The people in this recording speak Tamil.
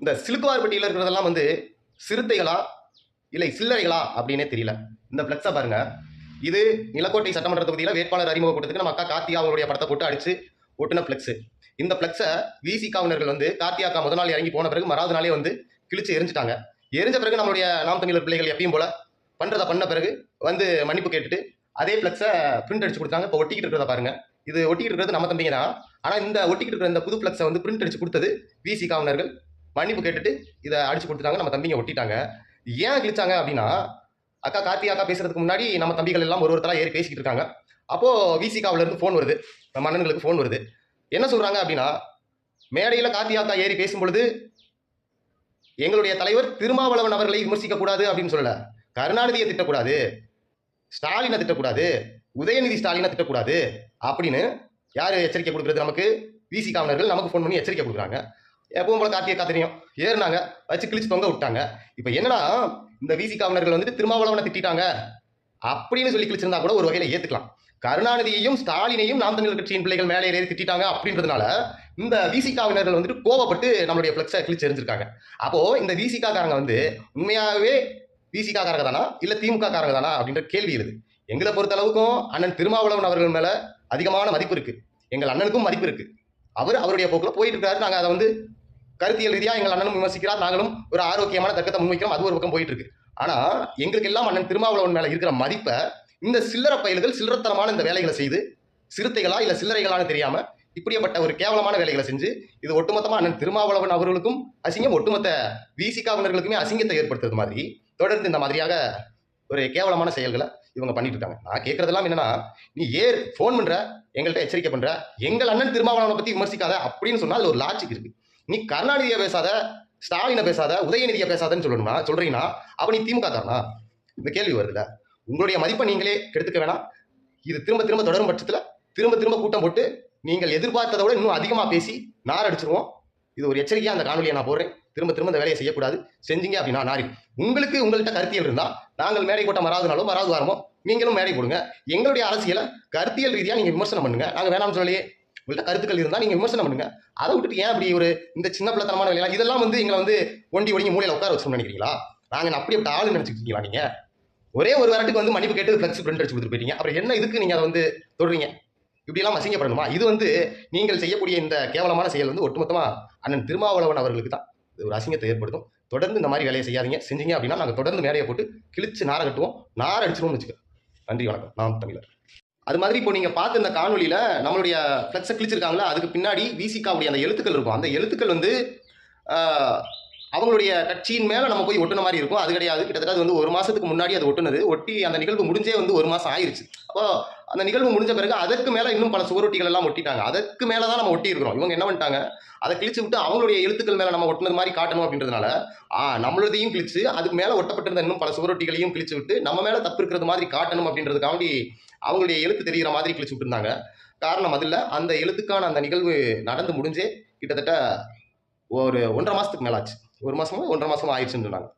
இந்த சிலுக்குவார்பட்டியில் இருக்கிறதெல்லாம் வந்து சிறுத்தைகளா இல்லை சில்லறைகளா அப்படின்னே தெரியல. இந்த ஃப்ளெக்ஸை பாருங்க. இது நிலக்கோட்டை சட்டமன்ற தொகுதியில் வேட்பாளர் அறிமுகப்படுத்துக்கு நம்ம அக்கா கார்த்தியா அவங்களுடைய படத்தை போட்டு அடிச்சு ஒட்டுன ஃப்ளெக்ஸு இந்த ஃப்ளெக்ஸை விசி காவலர்கள் வந்து கார்த்தியா அக்கா முதல் நாள் இறங்கி போன பிறகு மறாவது நாளே வந்து கிழிச்சு எரிஞ்சிட்டாங்க. எரிஞ்ச பிறகு நம்மளுடைய நாம் தமிழர் பிள்ளைகள் எப்பயும் போல பண்ணுறதை பண்ண பிறகு வந்து மன்னிப்பு கேட்டுட்டு அதே ஃப்ளெக்ஸை பிரிண்ட் அடிச்சு கொடுத்தாங்க. இப்போ ஒட்டிக்கிட்டு இருக்கிறத பாருங்க. இது ஒட்டிக்கிட்டு இருக்கிறது நம்ம தம்பிங்க தான். ஆனால் இந்த ஒட்டிக்கிட்டு இருக்கிற இந்த புது ஃப்ளெக்ஸை வந்து பிரிண்ட் அடிச்சு கொடுத்தது விசி காவலர்கள் மன்னிப்பு கேட்டுட்டு இதை அடிச்சு கொடுத்துட்டாங்க நம்ம தம்பிங்க ஒட்டிட்டாங்க. ஏன் கிழிச்சாங்க அப்படின்னா அக்கா கார்த்தி அக்கா பேசுறதுக்கு முன்னாடி நம்ம தம்பிகள் எல்லாம் ஒரு ஒருத்தராக ஏறி பேசிக்கிட்டு இருக்காங்க. அப்போது விசி இருந்து ஃபோன் வருது. நம்ம அண்ணன்களுக்கு ஃபோன் வருது. என்ன சொல்கிறாங்க அப்படின்னா மேடையில் கார்த்தி அக்கா ஏறி பேசும்பொழுது எங்களுடைய தலைவர் திருமாவளவன் அவர்களை விமர்சிக்கக்கூடாது அப்படின்னு சொல்லலை. கருணாநிதியை திட்டக்கூடாது. ஸ்டாலினை திட்டக்கூடாது. உதயநிதி ஸ்டாலினை திட்டக்கூடாது அப்படின்னு யார் எச்சரிக்கை கொடுக்குறது நமக்கு? விசி காவலர்கள் நமக்கு ஃபோன் பண்ணி எச்சரிக்கை கொடுக்குறாங்க. எப்பவும் போல கார்த்திகை காத்திரியும் ஏறினாங்க வச்சு கிழிச்சு தொங்க விட்டாங்க. இப்போ என்னன்னா இந்த விசி காவலர்கள் வந்துட்டு திருமாவளவனை திட்டிட்டாங்க? அப்படின்னு சொல்லி கிழிச்சிருந்தா கூட ஒரு வகையில ஏத்துக்கலாம். கருணாநிதியையும் ஸ்டாலினையும் நாம் தமிழர் கட்சியின் பிள்ளைகள் மேலே ஏறி திட்டாங்க அப்படின்றதுனால இந்த விசிகாவினர்கள் வந்துட்டு கோவப்பட்டு நம்மளுடைய ஃப்ளெக்ஸை கிழிச்சு எரிஞ்சிருக்காங்க அப்போ இந்த விசிகா காரங்க வந்து உண்மையாகவே விசிகாக்காரங்க தானா? இல்ல திமுக காரங்க தானா? அப்படின்ற கேள்வி எழுது. எங்களை பொறுத்த அளவுக்கும் அண்ணன் திருமாவளவன் அவர்கள் மேல அதிகமான மதிப்பு இருக்கு. எங்கள் அண்ணனுக்கும் மதிப்பு இருக்கு. அவர் அவருடைய போக்கில் போயிட்டு இருக்காரு நாங்கள் அதை வந்து கருத்தியல் ரீதியாக எங்கள் அண்ணனும் விமர்சிக்கிறார். நாங்களும் ஒரு ஆரோக்கியமான தர்க்கத்தை முன்வைக்கிறோம். அது ஒரு பக்கம் போயிட்டு இருக்கு ஆனால் எங்களுக்கு எல்லாம் அண்ணன் திருமாவளவன் மேலே இருக்கிற மதிப்பை இந்த சில்லற பயல்கள் சில்லறத்தனமான இந்த வேலைகளை செய்து சிறுத்தைகளா இல்லை சில்லறைகளான்னு தெரியாமல் இப்படிப்பட்ட ஒரு கேவலமான வேலைகளை செஞ்சு இது ஒட்டுமொத்தமாக அண்ணன் திருமாவளவன் அவர்களுக்கும் அசிங்கம் ஒட்டுமொத்த விசிகாவினர்களுக்குமே அசிங்கத்தை ஏற்படுத்துறது மாதிரி தொடர்ந்து இந்த மாதிரியாக ஒரு கேவலமான செயல்களை இவங்க பண்ணிட்டு இருக்காங்க நான் கேட்கறதெல்லாம் என்னன்னா நீ ஏர் ஃபோன் பண்ற எங்கள்கிட்ட எச்சரிக்கை பண்ற எங்கள் அண்ணன் திருமாவளவனை பத்தி விமர்சிக்காத அப்படின்னு சொன்னா அதுல ஒரு லாஜிக் இருக்கு. நீ கருணாநிதியை பேசாத ஸ்டாலினை பேசாத உதயநிதியை பேசாதன்னு சொல்லணுமா சொல்றீங்கன்னா அப்ப நீ திமுக காரனா? இந்த கேள்வி வருதுல உங்களுடைய மதிப்பை நீங்களே கெடுத்துக்க வேணாம். இது திரும்ப திரும்ப தொடரும் பட்சத்தில் திரும்ப திரும்ப கூட்டம் போட்டு நீங்கள் எதிர்பார்த்ததை விட இன்னும் அதிகமாக பேசி நார் அடிச்சிருவோம். இது ஒரு எச்சரிக்கையாக அந்த காணொலியை நான் போடுறேன். திரும்ப திரும்ப இந்த வேலையை செய்யக்கூடாது. செஞ்சீங்க அப்படின்னா நாரி உங்களுக்கு உங்கள்கிட்ட கருத்தியல் இருந்தால் நாங்கள் மேடை கூட்டம் மறாவது வராது மறாவது வாரமோ நீங்களும் மேடை கொடுங்க எங்களுடைய அரசியலை கருத்தியல் ரீதியாக நீங்கள் விமர்சனம் பண்ணுங்க. நாங்கள் வேணாம்னு சொல்லலையே. உங்கள்கிட்ட கருத்துக்கள் இருந்தால் நீங்கள் விமர்சனம் பண்ணுங்க. அதை விட்டுட்டு ஏன் அப்படி ஒரு இந்த சின்ன பிள்ளைத்தனமான வேலையெல்லாம் இதெல்லாம் வந்து எங்களை வந்து ஒண்டி ஒடுங்கி மூலையில் உட்கார வச்சோம்னு நினைக்கிறீங்களா? நாங்கள் அப்படி அப்படி ஆளு நினச்சிக்கிட்டீங்களா நீங்கள் ஒரே ஒரு வாரத்துக்கு வந்து மன்னிப்பு கேட்டு ஃப்ளெக்ஸ் பிரிண்ட் அடிச்சு கொடுத்துட்டு போயிட்டீங்க. அப்புறம் என்ன இதுக்கு நீங்கள் அதை வந்து தொடுறீங்க? இப்படியெல்லாம் அசிங்கப்படணுமா? இது வந்து நீங்கள் செய்யக்கூடிய இந்த கேவலமான செயல் வந்து ஒட்டுமொத்தமாக அண்ணன் திருமாவளவன் அவர்களுக்கு தான். இது ஒரு அசிங்கத்தை ஏற்படுத்தும். தொடர்ந்து இந்த மாதிரி வேலையை செய்யாதீங்க. செஞ்சீங்க அப்படின்னா நாங்கள் தொடர்ந்து மேடையை போட்டு கிழிச்சு நார கட்டுவோம். நார அடிச்சிருவோம்னு வச்சுக்க நன்றி வணக்கம். நாம் தமிழர். அது மாதிரி இப்போ நீங்கள் பார்த்து இந்த காணொலியில் நம்மளுடைய ஃப்ளெக்ஸை கிழிச்சிருக்காங்களா அதுக்கு பின்னாடி விசிகாவுடைய அந்த எழுத்துக்கள் இருக்கும். அந்த எழுத்துக்கள் வந்து அவங்களுடைய கட்சியின் மேலே நம்ம போய் ஒட்டுன மாதிரி இருக்கும். அது கிடையாது. கிட்டத்தட்ட அது வந்து ஒரு மாதத்துக்கு முன்னாடி அது ஒட்டுனது. ஒட்டி அந்த நிகழ்வு முடிஞ்சே வந்து ஒரு மாதம் ஆயிடுச்சு அப்போ அந்த நிகழ்வு முடிஞ்ச பிறகு அதற்கு மேலே இன்னும் பல சுவரொட்டிகள் எல்லாம் ஒட்டிட்டாங்க. அதற்கு மேலே தான் நம்ம ஒட்டி இருக்கிறோம் இவங்க என்ன பண்ணிட்டாங்க? அதை கிழிச்சு விட்டு அவங்களுடைய எழுத்துக்கள் மேலே நம்ம ஒட்டினது மாதிரி காட்டணும் அப்படின்றதுனால ஆ நம்மளதையும் கிழிச்சு அதுக்கு மேலே ஒட்டப்பட்டிருந்த இன்னும் பல சுவரொட்டிகளையும் கிழிச்சு விட்டு நம்ம மேலே தப்பு இருக்கிறது மாதிரி காட்டணும் அப்படின்றதுக்காண்டி அவங்களுடைய எழுத்து தெரிகிற மாதிரி கிழிச்சு விட்டுருந்தாங்க. காரணம் அதில் அந்த எழுத்துக்கான அந்த நிகழ்வு நடந்து முடிஞ்சே கிட்டத்தட்ட ஒரு ஒன்றரை மாதத்துக்கு மேலாச்சு. ஒரு மாதமோ ஒன்றரை மாதமும் ஆயிடுச்சுன்னு சொன்னாங்க.